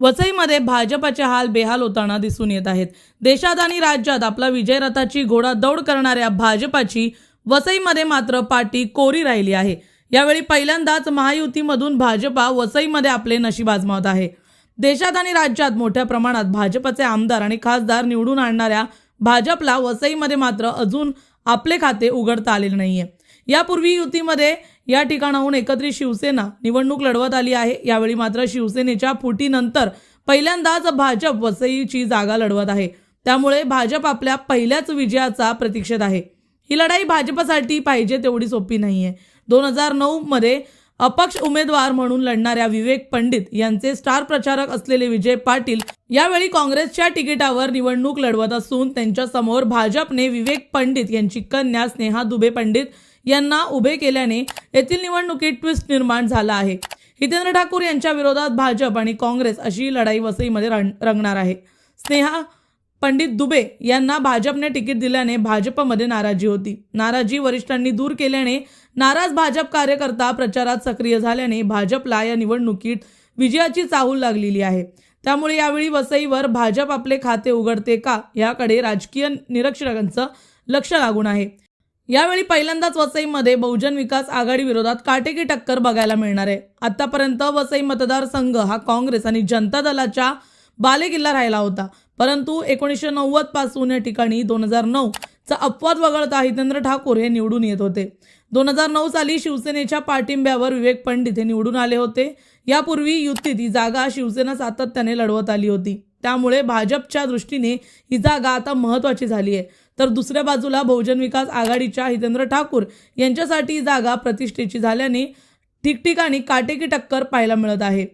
वसईमध्ये भाजपचे हाल बेहाल होताना दिसून येत आहेत. देशात आणि राज्यात आपला विजय रथाची घोडा दौड करणाऱ्या भाजपाची वसईमध्ये मात्र पाठी कोरी राहिली आहे. यावेळी पहिल्यांदाच महायुतीमधून भाजपा वसईमध्ये आपले नशीब आजमावत आहे. देशात आणि राज्यात मोठ्या प्रमाणात भाजपचे आमदार आणि खासदार निवडून आणणाऱ्या भाजपला वसईमध्ये मात्र अजून आपले खाते उघडता आलेले नाहीये. यापूर्वी युतीमध्ये या ठिकाणाहून एकत्रित शिवसेना निवडणूक लढवत आली आहे. यावेळी मात्र शिवसेनेच्या फुटीनंतर पहिल्यांदाच भाजप वसईची जागा लढवत आहे. त्यामुळे भाजप आपल्या पहिल्याच विजयाचा प्रतीक्षेत आहे. ही लढाई भाजपसाठी पाहिजे तेवढी सोपी नाहीये. दोन हजार नऊ मध्ये अपक्ष उमेदवार म्हणून लढणाऱ्या विवेक पंडित यांचे स्टार प्रचारक असलेले विजय पाटील यावेळी काँग्रेसच्या तिकिटावर निवडणूक लढवत असून त्यांच्यासमोर भाजपने विवेक पंडित यांची कन्या स्नेहा दुबे पंडित यांना उभे केल्याने येथील निवडणुकीत ट्विस्ट निर्माण झाला आहे. हितेंद्र ठाकूर यांच्या विरोधात भाजप आणि काँग्रेस अशी लढाई वसईमध्ये रंगणार आहे. स्नेहा पंडित दुबे यांना भाजपने तिकीट दिल्याने भाजपमध्ये नाराजी होती. नाराजी वरिष्ठांनी दूर केल्याने नाराज भाजप कार्यकर्ता प्रचारात सक्रिय झाल्याने भाजपला या निवडणुकीत विजयाची चाहूल लागलेली आहे. त्यामुळे यावेळी वसईवर भाजप आपले खाते उघडते का याकडे राजकीय निरीक्षकांचं लक्ष लागून आहे. यावेळी पहिल्यांदाच वसईमध्ये बहुजन विकास आघाडी विरोधात काटेकी टक्कर बघायला मिळणार आहे. आतापर्यंत वसई मतदारसंघ हा काँग्रेस आणि जनता दलाच्या बालेकिल्ला राहिला होता. परंतु एकोणीसशे नव्वदपासून या ठिकाणी दोन हजार नऊ चा अपवाद वगळता हितेंद्र ठाकूर हे निवडून येत होते. दोन हजार नऊ साली शिवसेनेच्या पाठिंब्यावर विवेक पंडित हे निवडून आले होते. यापूर्वी युतीत ही जागा शिवसेना सातत्याने लढवत आली होती. त्यामुळे भाजपच्या दृष्टीने ही जागा आता महत्वाची झाली आहे. तर दुसऱ्या बाजूला बहुजन विकास आघाडीच्या हितेंद्र ठाकूर यांच्यासाठी ही जागा प्रतिष्ठेची झाल्याने ठिकठिकाणी काटेकी टक्कर पाहायला मिळत आहे.